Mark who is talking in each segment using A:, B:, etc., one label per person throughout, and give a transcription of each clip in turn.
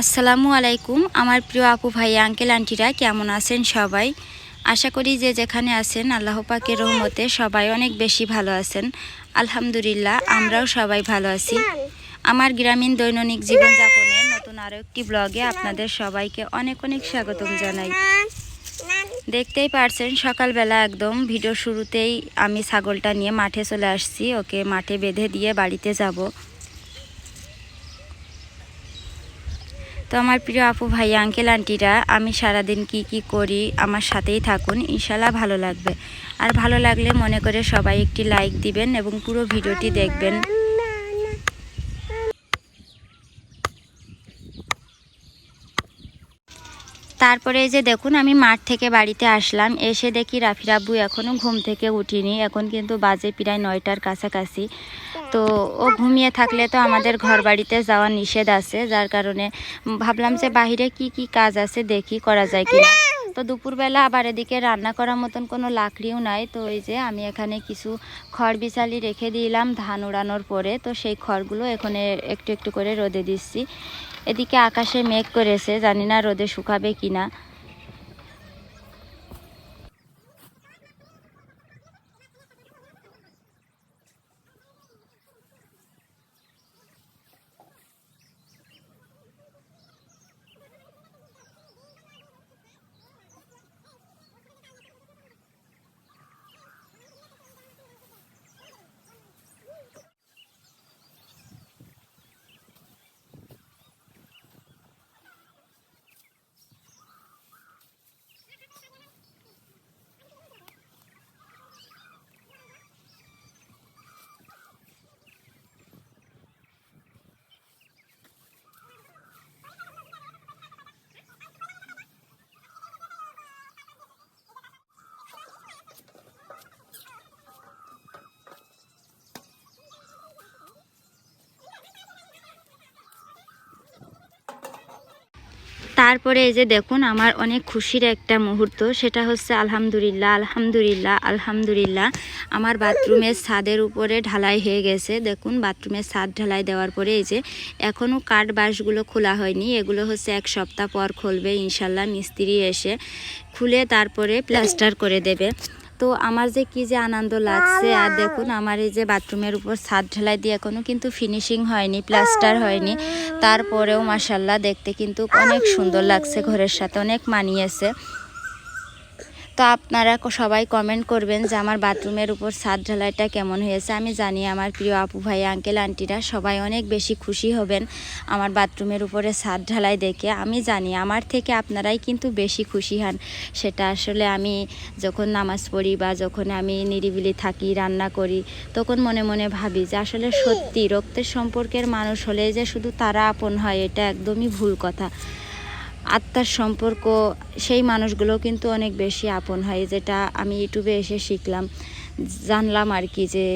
A: আসসালামু আলাইকুম, আমার প্রিয় আপু ভাই, আঙ্কেল, আন্টিরা, কেমন আছেন সবাই? আশা করি যে যেখানে আছেন, আল্লাহ পাকের রহমতে সবাই অনেক বেশি ভালো আছেন। আলহামদুলিল্লাহ, আমরাও সবাই ভালো আছি। আমার গ্রামীণ দৈনন্দিন জীবনযাপনের নতুন আরও একটি ব্লগে আপনাদের সবাইকে অনেক অনেক স্বাগতম জানাই। দেখতেই পারছেন, সকালবেলা একদম ভিডিও শুরুতেই আমি ছাগলটা নিয়ে মাঠে চলে আসছি। ওকে মাঠে বেঁধে দিয়ে বাড়িতে যাব। তো আমার প্রিয় আপু ভাই আঙ্কেল আন্টিরা আমি সারাদিন কি কি করি আমার সাথেই থাকুন। ইনশাল্লাহ ভালো লাগবে। আর ভালো লাগলে মনে করে সবাই একটি লাইক দিবেন এবং পুরো ভিডিওটি দেখবেন। তারপরে এই যে দেখুন, আমি মাঠ থেকে বাড়িতে আসলাম। এসে দেখি রাফি রাব্বু এখনও ঘুম থেকে উঠিনি। এখন কিন্তু বাজে প্রায় নয়টার কাছাকাছি। তো ও ঘুমিয়ে থাকলে তো আমাদের ঘর বাড়িতে যাওয়া নিষেধ আছে, যার কারণে ভাবলাম যে বাহিরে কি কি কাজ আছে দেখি করা যায় কিনা। তো দুপুরবেলা আবার এদিকে রান্না করার মতন কোনো লাকড়িও নাই, তো এই যে আমি এখানে কিছু খড় বিছালি রেখে দিলাম ধান উড়ানোর পরে, তো সেই খড়গুলো এখানে একটু একটু করে রোদে দিচ্ছি। এদিকে আকাশে মেঘ করেছে, জানি না রোদে শুকাবে কিনা। তারপরে এই যে দেখুন, আমার অনেক খুশির একটা মুহূর্ত। সেটা হচ্ছে আলহামদুলিল্লাহ আলহামদুলিল্লাহ আলহামদুলিল্লাহ। আমার বাথরুমের ছাদের উপরে ঢালাই হয়ে গেছে। দেখুন, বাথরুমের ছাদ ঢালাই দেওয়ার পরে এই যে এখনও কাঠ বাঁশগুলো খোলা হয়নি। এগুলো হচ্ছে এক সপ্তাহ পর খুলবে। ইনশাল্লাহ মিস্ত্রি এসে খুলে তারপরে প্লাস্টার করে দেবে। তো আমার যে কি যে আনন্দ লাগছে আর দেখুন আমার এই যে বাথরুমের উপর ছাদ ঢেলাই দিয়ে এখনও কিন্তু ফিনিশিং হয়নি প্লাস্টার হয়নি। তারপরেও মাসাল্লাহ দেখতে কিন্তু অনেক সুন্দর লাগছে ঘরের সাথে অনেক মানিয়েছে। তো আপনারা সবাই কমেন্ট করবেন যে আমার বাথরুমের উপর ছাদ ঢালাইটা কেমন হয়েছে। আমি জানি আমার প্রিয় আপু ভাই আঙ্কেল আন্টিরা সবাই অনেক বেশি খুশি হবেন আমার বাথরুমের উপরে ছাদ ঢালাই দেখে। আমি জানি আমার থেকে আপনারাই কিন্তু বেশি খুশি হন। সেটা আসলে আমি যখন নামাজ পড়ি বা যখন আমি নিরিবিলি থাকি, রান্না করি, তখন মনে মনে ভাবি যে আসলে সত্যি রক্তের সম্পর্কের মানুষ হলে যে শুধু তারা আপন হয়, এটা একদমই ভুল কথা। আত্মার সম্পর্ক, সেই মানুষগুলো কিন্তু অনেক বেশি আপন হয়, যেটা আমি ইউটিউবে এসে শিখলাম। জানলাম আর কি যে,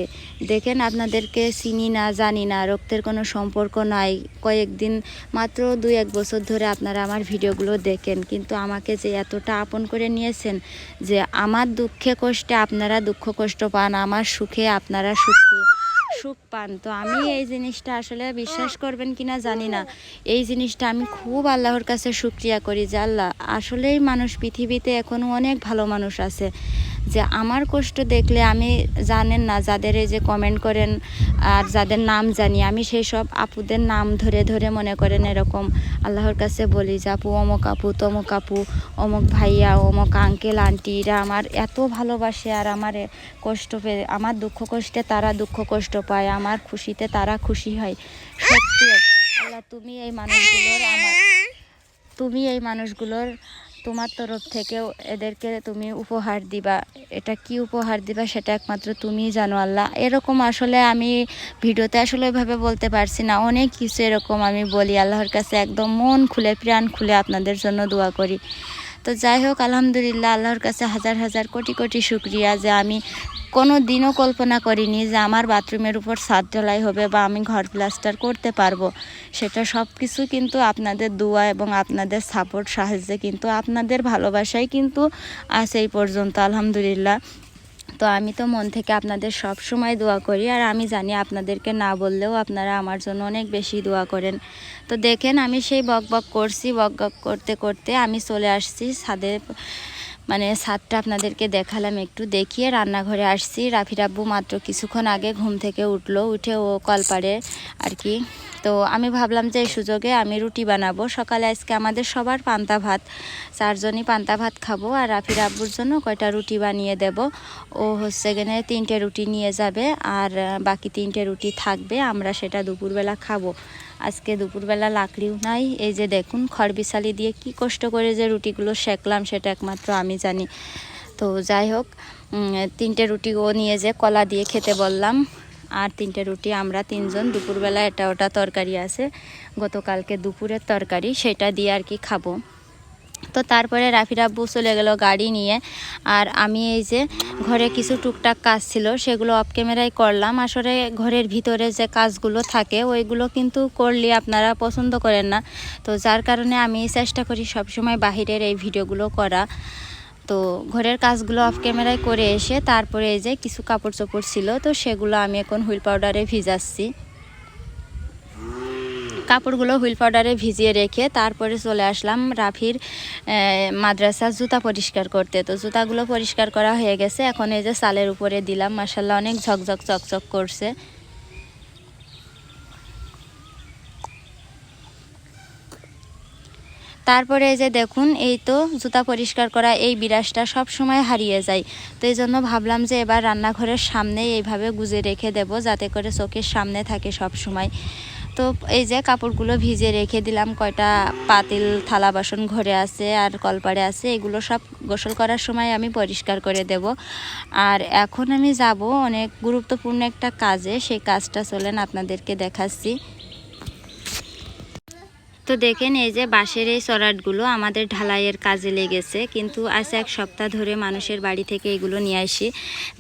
A: দেখেন আপনাদেরকে চিনি না, জানি না, রক্তের কোনো সম্পর্ক নাই। কয়েকদিন মাত্র দুই এক বছর ধরে আপনারা আমার ভিডিওগুলো দেখেন, কিন্তু আমাকে যে এতটা আপন করে নিয়েছেন যে, আমার দুঃখে কষ্টে আপনারা দুঃখ কষ্ট পান, আমার সুখে আপনারা সুখ সুখ পান। তো আমি এই জিনিসটা আসলে বিশ্বাস করবেন কিনা জানি না। এই জিনিসটা আমি খুব আল্লাহর কাছে সুক্রিয়া করি যে আল্লাহ, আসলেই মানুষ পৃথিবীতে এখনও অনেক ভালো মানুষ আছে। যে আমার কষ্ট দেখলে আমি জানেন না, যাদের এই যে কমেন্ট করেন আর যাদের নাম জানি, আমি সেই সব আপুদের নাম ধরে ধরে মনে করেন এরকম, আল্লাহর কাছে বলি যে, আপু, অমুক আপু, তমুক আপু, অমুক ভাইয়া, অমুক আঙ্কেল আন্টি এরা আমার এত ভালোবাসে আর আমার কষ্ট পেয়ে, আমার দুঃখ কষ্টে তারা দুঃখ কষ্ট পায়, আমার খুশিতে তারা খুশি হয়। সত্যি, আল্লাহ, তুমি এই মানুষগুলোর আমার, তুমি এই মানুষগুলোর তোমার তরফ থেকেও এদেরকে তুমি উপহার দিবা। এটা কি উপহার দিবা সেটা একমাত্র তুমি জানো আল্লাহ। এরকম আসলে আমি ভিডিওতে আসলে ওইভাবে বলতে পারছি না। অনেক কিছু এরকম আমি বলি, আল্লাহর কাছে একদম মন খুলে, প্রাণ খুলে আপনাদের জন্য দোয়া করি। তো যাই হোক, আলহামদুলিল্লাহ, আল্লাহর কাছে হাজার হাজার কোটি কোটি শুক্রিয়া যে আমি কোনো দিনও কল্পনা করিনি যে আমার বাথরুমের উপর ছাদ ঢালাই হবে বা আমি ঘর প্লাস্টার করতে পারব। সেটা সব কিছু কিন্তু আপনাদের দোয়া এবং আপনাদের সাপোর্ট, সাহায্যে কিন্তু আপনাদের ভালোবাসাই কিন্তু আছে এই পর্যন্ত, আলহামদুলিল্লাহ। তো আমি তো মন থেকে আপনাদের সব সময় দোয়া করি, আর আমি জানি আপনাদেরকে না বললেও আপনারা আমার জন্য অনেক বেশি দোয়া করেন। তো দেখেন আমি সেই বক বক করছি, বক বক করতে করতে আমি চলে আসছি ছাদে মানে ছাদটা আপনাদেরকে দেখালাম একটু। দেখিয়ে রান্নাঘরে আসছি। রাফির আব্বু মাত্র কিছুক্ষণ আগে ঘুম থেকে উঠল, উঠে ও কলপারে আর কি তো আমি ভাবলাম যে এই সুযোগে আমি রুটি বানাবো। সকালে আজকে আমাদের সবার পান্তা ভাত। চারজনই পান্তা ভাত খাব আর রাফির আব্বুর জন্য কয়টা রুটি বানিয়ে দেব। ও হচ্ছে এখানে তিনটে রুটি নিয়ে যাবে আর বাকি তিনটে রুটি থাকবে, আমরা সেটা দুপুরবেলা খাব। আজকে দুপুরবেলা লাকড়িও নাই, এই যে দেখুন খড় বিছালি দিয়ে কি কষ্ট করে যে রুটিগুলো সেকলাম সেটা একমাত্র আমি জানি। তো যাই হোক তিনটে রুটি ও নিয়ে যে কলা দিয়ে খেতে বললাম। আর তিনটে রুটি আমরা তিনজন। দুপুরবেলা এটা ওটা তরকারি আছে। গতকালকে দুপুরের তরকারি, সেটা দিয়ে আর কি খাব। তো তারপরে রাফির আব্বু চলে গেল গাড়ি নিয়ে। আর আমি এই যে ঘরে কিছু টুকটাক কাজ ছিল, সেগুলো অফ ক্যামেরায় করলাম। আসলে ঘরের ভিতরে যে কাজগুলো থাকে, ওইগুলো কিন্তু করলে আপনারা পছন্দ করেন না। তো যার কারণে আমি চেষ্টা করি সবসময় বাহিরের এই ভিডিওগুলো করা। তো ঘরের কাজগুলো অফ ক্যামেরায় করে এসে তারপরে এই যে কিছু কাপড় চোপড় ছিল, তো সেগুলো আমি এখন হুইল পাউডারে ভিজাচ্ছি। কাপড়গুলো হুইল পাউডারে ভিজিয়ে রেখে তারপরে চলে আসলাম রাফির মাদ্রাসা জুতা পরিষ্কার করতে। তো জুতাগুলো পরিষ্কার করা হয়ে গেছে, এখন এই যে সালের উপরে দিলাম মাসাল্লাহ অনেক ঝকঝক, চকচক করছে। তারপরে এই যে দেখুন, এই তো জুতা পরিষ্কার করা, এই বিরাসটা সব সময় হারিয়ে যায়। তো এই জন্য ভাবলাম যে এবার রান্নাঘরের সামনে এইভাবে গুজে রেখে দেব, যাতে করে চোখের সামনে থাকে সব সময়। তো এই যে কাপড়গুলো ভিজে রেখে দিলাম, কয়টা পাতিল, থালা বাসন ঘরে আছে আর কলপাড়ে আছে, এগুলো সব গোসল করার সময় আমি পরিষ্কার করে দেব। আর এখন আমি যাব অনেক গুরুত্বপূর্ণ একটা কাজে, সেই কাজটা চলেন আপনাদেরকে দেখাচ্ছি। তো দেখেন, এই যে বাঁশের এই চড়াটগুলো আমাদের ঢালাইয়ের কাজে লেগেছে। কিন্তু আজ এক সপ্তাহ ধরে মানুষের বাড়ি থেকে এগুলো নিয়ে আসি।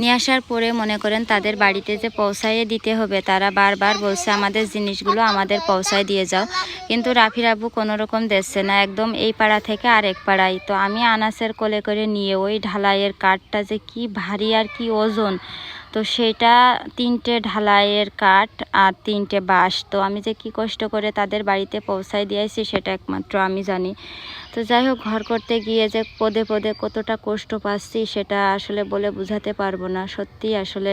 A: নিয়ে আসার পরে মনে করেন তাদের বাড়িতে যে পৌঁছাইয়ে দিতে হবে, তারা বারবার বলছে, আমাদের জিনিসগুলো আমাদের পৌঁছায় দিয়ে যাও। কিন্তু রাফির আব্বু কোনো রকম না, একদম এই পাড়া থেকে আরেক পাড়ায়। তো আমি আনাসের কোলে করে নিয়ে ওই ঢালাইয়ের কাঠটা যে কি ভারী আর কি ওজন তো সেটা তিনটে ঢালাইয়ের কাঠ আর তিনটে বাঁশ। তো আমি যে কি কষ্ট করে তাদের বাড়িতে পৌঁছায় দিয়েছি সেটা একমাত্র আমি জানি। তো যাই হোক, ঘর করতে গিয়ে যে পদে পদে কতটা কষ্ট পাচ্ছি সেটা আসলে বলে বোঝাতে পারব না। সত্যি আসলে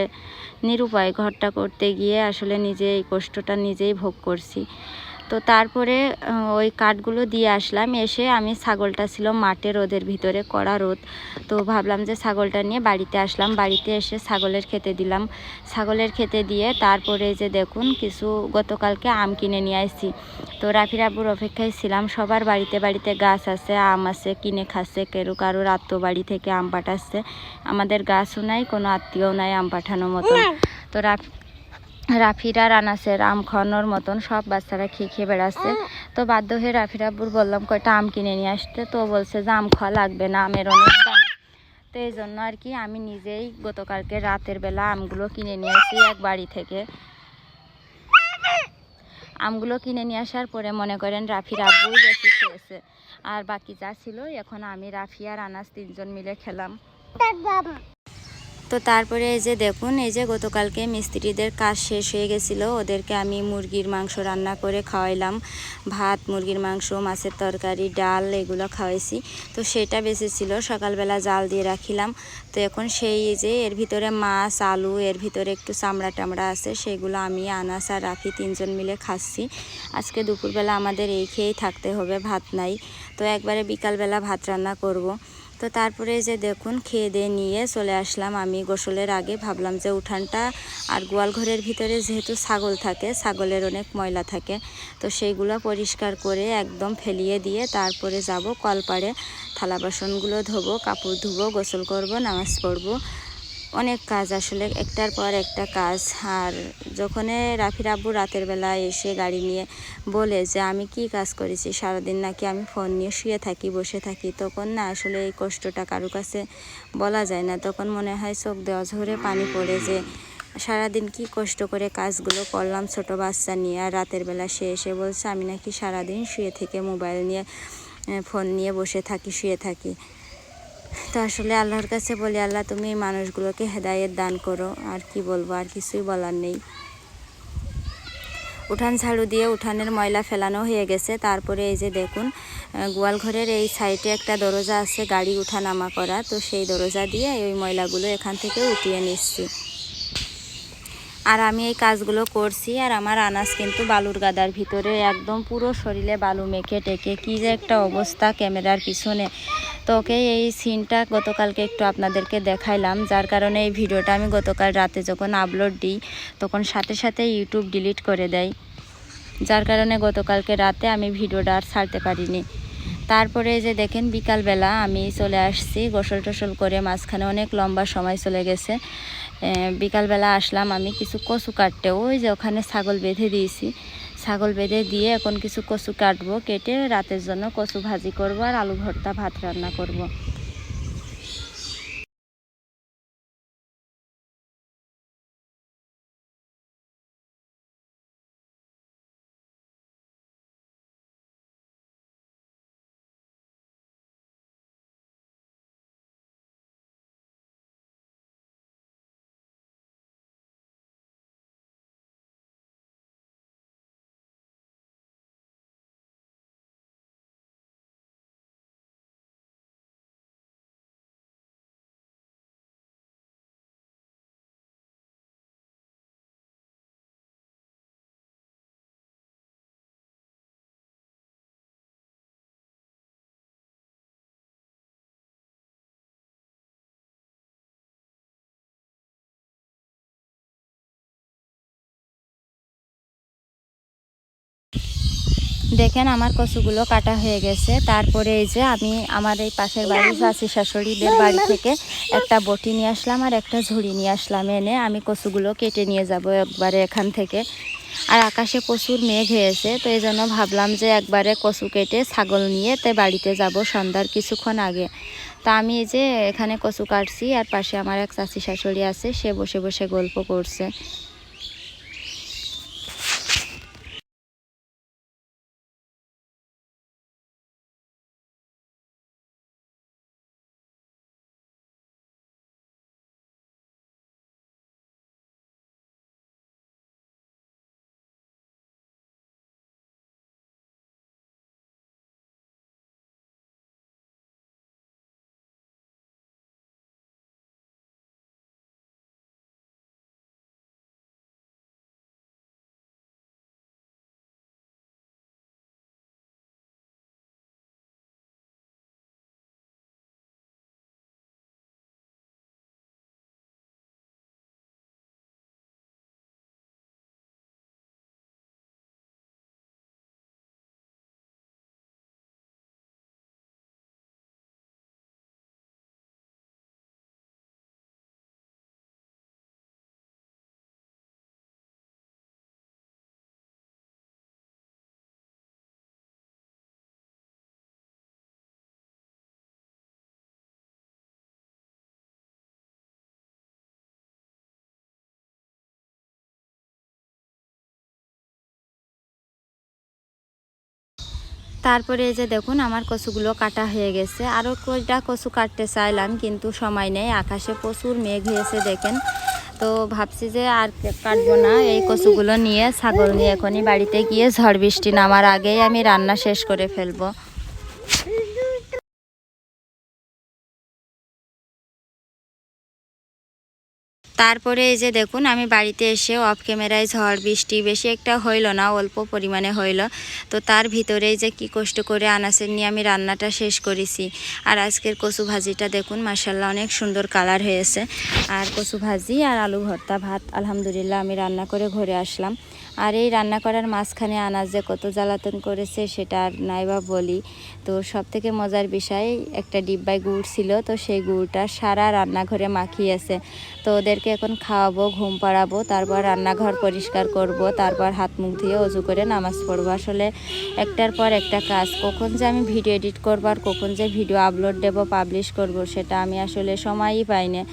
A: নিরুপায় ঘরটা করতে গিয়ে আসলে নিজে এই কষ্টটা নিজেই ভোগ করছি। তো তারপরে ওই কাঠগুলো দিয়ে আসলাম। এসে আমি ছাগলটা ছিল মাঠে রোদের ভিতরে কড়া রোদ। তো ভাবলাম যে ছাগলটা নিয়ে বাড়িতে আসলাম। বাড়িতে এসে ছাগলের খেতে দিলাম। ছাগলের খেতে দিয়ে তারপরে যে দেখুন, কিছু গতকালকে আম কিনে নিয়ে আসছি তো রাফির আব্বুর অপেক্ষায় ছিলাম। সবার বাড়িতে বাড়িতে গাছ আছে, আম আছে, কিনে খাচ্ছে। কেউ কারোর আত্মীয় বাড়ি থেকে আম পাঠাচ্ছে। আমাদের গাছও নাই, কোনো আত্মীয় নাই আম পাঠানোর মতো তো রাফ রাফিরা রানাসের আম খাওয়ানোর মতন সব বাচ্চারা খেয়ে খেয়ে বেড়াচ্ছে। তো বাধ্য হয়ে রাফির আব্বুর বললাম, কয়টা আম কিনে নিয়ে আসতে? তো বলছে যে, আম খাওয়া লাগবে না, আমের অনেক দাম। তো এই জন্য আর কি আমি নিজেই গতকালকে রাতের বেলা আমগুলো কিনে নিয়ে আসি এক বাড়ি থেকে। আমগুলো কিনে নিয়ে আসার পরে মনে করেন রাফির আব্বু বেশি খেয়েছে। আর বাকি যা ছিল, এখন আমি, রাফি আর আনাস তিনজন মিলে খেলাম। তো তারপরে এই যে দেখুন, এই যে গতকালকে মিস্ত্রিদের কাজ শেষ হয়ে গেছিল। ওদেরকে আমি মুরগির মাংস রান্না করে খাওয়াইলাম। ভাত, মুরগির মাংস, মাছের তরকারি, ডাল এগুলো খাওয়াইছি। তো সেটা বেঁচে ছিল সকালবেলা জাল দিয়ে রাখিলাম। তো এখন সেই যে এর ভিতরে মাছ, আলু, এর ভিতরে একটু চামড়া টামড়া আছে, সেগুলো আমি, আনাস আর রাখি তিনজন মিলে খাচ্ছি। আজকে দুপুরবেলা আমাদের এই খেয়েই থাকতে হবে, ভাত নাই। তো একবারে বিকালবেলা ভাত রান্না করব। তো তারপরে যে দেখুন, খেয়ে দিয়ে নিয়ে চলে আসলাম আমি গোসলের আগে। ভাবলাম যে উঠানটা আর গোয়াল ঘরের ভিতরে যেহেতু ছাগল থাকে, ছাগলের অনেক ময়লা থাকে, তো সেইগুলো পরিষ্কার করে একদম ফেলিয়ে দিয়ে তারপরে যাব কলপাড়ে। থালা বাসনগুলো ধোবো, কাপড় ধুবো, গোসল করব, নামাজ পড়ব। অনেক কাজ আসলে, একটার পর একটা কাজ। আর যখন রাফির আব্বু রাতের বেলা এসে গাড়ি নিয়ে বলে যে, আমি কি কাজ করেছি? সারাদিন নাকি আমি ফোন নিয়ে শুয়ে থাকি, বসে থাকি। তখন না আসলে এই কষ্টটা কারও কাছে বলা যায় না। তখন মনে হয় চোখ দেওয়া ঝরে পানি পড়ে যে, সারাদিন কি কষ্ট করে কাজগুলো করলাম ছোট বাচ্চা নিয়ে। আর রাতের বেলা সে এসে বলছে, আমি নাকি সারাদিন শুয়ে থেকে মোবাইল নিয়ে ফোন নিয়ে বসে থাকি, শুয়ে থাকি। তো আসলে আল্লাহর কাছে বলি, আল্লাহ তুমি এই মানুষগুলোকে হেদায়েত দান করো, আর কি বলব, আর কিছুই বলার নেই। উঠান ঝাড়ু দিয়ে উঠানের ময়লা ফেলানো হয়ে গেছে। তারপরে এই যে দেখুন গোয়ালঘরের এই সাইডে একটা দরজা আছে, গাড়ি উঠা নামা করা। তো সেই দরজা দিয়ে ওই ময়লাগুলো এখান থেকে উঠিয়ে নিচ্ছি। আর আমি এই কাজগুলো করছি, আর আমার আনাজ কিন্তু বালুর গাদার ভিতরে একদম পুরো শরীরে বালু মেখে টেকে। কী যে একটা অবস্থা, ক্যামেরার পিছনে। তো ওকে এই সিনটা গতকালকে একটু আপনাদেরকে দেখাইলাম, যার কারণে এই ভিডিওটা আমি গতকাল রাতে যখন আপলোড দিই, তখন সাথে সাথে ইউটিউব ডিলিট করে দেয়। যার কারণে গতকালকে রাতে আমি ভিডিওটা আর ছাড়তে পারিনি। তারপরে যে দেখেন, বিকালবেলা আমি চলে আসছি, গোসল টোসল করে মাঝখানে অনেক লম্বা সময় চলে গেছে। বিকালবেলা আসলাম আমি কিছু কচু কাটতে, ওই যে ওখানে ছাগল বেঁধে দিয়েছি। ছাগল বেঁধে দিয়ে এখন কিছু কচু কাটবো, কেটে রাতের জন্য কচু ভাজি করব আর আলু ভর্তা ভাত রান্না করব। দেখেন আমার কচুগুলো কাটা হয়ে গেছে। তারপরে এই যে আমি আমার এই পাশের বাড়ি চাষি শাশুড়িদের বাড়ি থেকে একটা বটি নিয়ে আসলাম আর একটা ঝুড়ি নিয়ে আসলাম এনে আমি কচুগুলো কেটে নিয়ে যাব একবারে এখান থেকে। আর আকাশে প্রচুর মেঘ হয়েছে, তো এই জন্য ভাবলাম যে একবারে কচু কেটে ছাগল নিয়ে তাই বাড়িতে যাব সন্ধ্যার কিছুক্ষণ আগে। তা আমি এই যে এখানে কচু কাটছি, আর পাশে আমার এক চাষি শাশুড়ি আছে, সে বসে বসে গল্প করছে। তারপরে এই যে দেখুন, আমার কচুগুলো কাটা হয়ে গেছে। আরও কয়টা কচু কাটতে চাইলাম, কিন্তু সময় নেই। আকাশে প্রচুর মেঘ হয়েছে, দেখেন। তো ভাবছি যে আর কাটবো না। এই কচুগুলো নিয়ে ছাগল নিয়ে এখনই বাড়িতে গিয়ে ঝড় বৃষ্টি নামার আগেই আমি রান্না শেষ করে ফেলব। তারপরে এই যে দেখুন, আমি বাড়িতে এসে অফ ক্যামেরায় ঝড়, বৃষ্টি বেশি একটা হইল না, অল্প পরিমাণে হইল। তো তার ভিতরেই যে কি কষ্ট করে আনাসের নিয়ে আমি রান্নাটা শেষ করেছি। আর আজকের কচু ভাজিটা দেখুন মাসাল্লাহ অনেক সুন্দর কালার হয়েছে। আর কচু ভাজি আর আলু ভর্তা ভাত, আলহামদুলিল্লাহ আমি রান্না করে ঘরে আসলাম। আর এই রান্না করার মাঝখানে আনাজ যে কত জ্বালাতন করেছে সেটা আর নাইবা বলি। তো সব থেকে মজার বিষয়, একটা ডিব্বায় গুড় ছিল, তো সেই গুড়টা সারা রান্নাঘরে মাখিয়েছে তো ওদেরকে এখন খাওয়াবো, ঘুম পাড়াবো, তারপর রান্নাঘর পরিষ্কার করব, তারপর হাত মুখ ধুয়ে অজু করে নামাজ পড়ব। আসলে একটার পর একটা কাজ, কখন যে আমি ভিডিও এডিট করব আর কখন যে ভিডিও আপলোড দেবো, পাবলিশ করব, সেটা আমি আসলে সময়ই পাই না।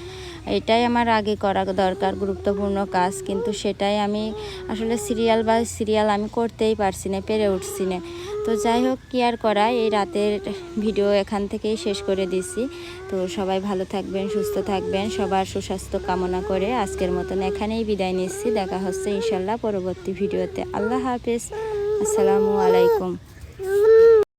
A: এটাই আমার আগে করা দরকার, গুরুত্বপূর্ণ কাজ, কিন্তু সেটাই আমি আসলে সিরিয়াল বা সিরিয়াল আমি করতেই পারছি না, পেরে উঠছি না। তো যাই হোক, কি আর করা এই রাতের ভিডিও এখান থেকেই শেষ করে দিছি। তো সবাই ভালো থাকবেন, সুস্থ থাকবেন, সবার সুস্বাস্থ্য কামনা করে আজকের মতন এখানেই বিদায় নিচ্ছি। দেখা হচ্ছে ইনশাল্লাহ পরবর্তী ভিডিওতে। আল্লাহ হাফেজ। আসসালামু আলাইকুম।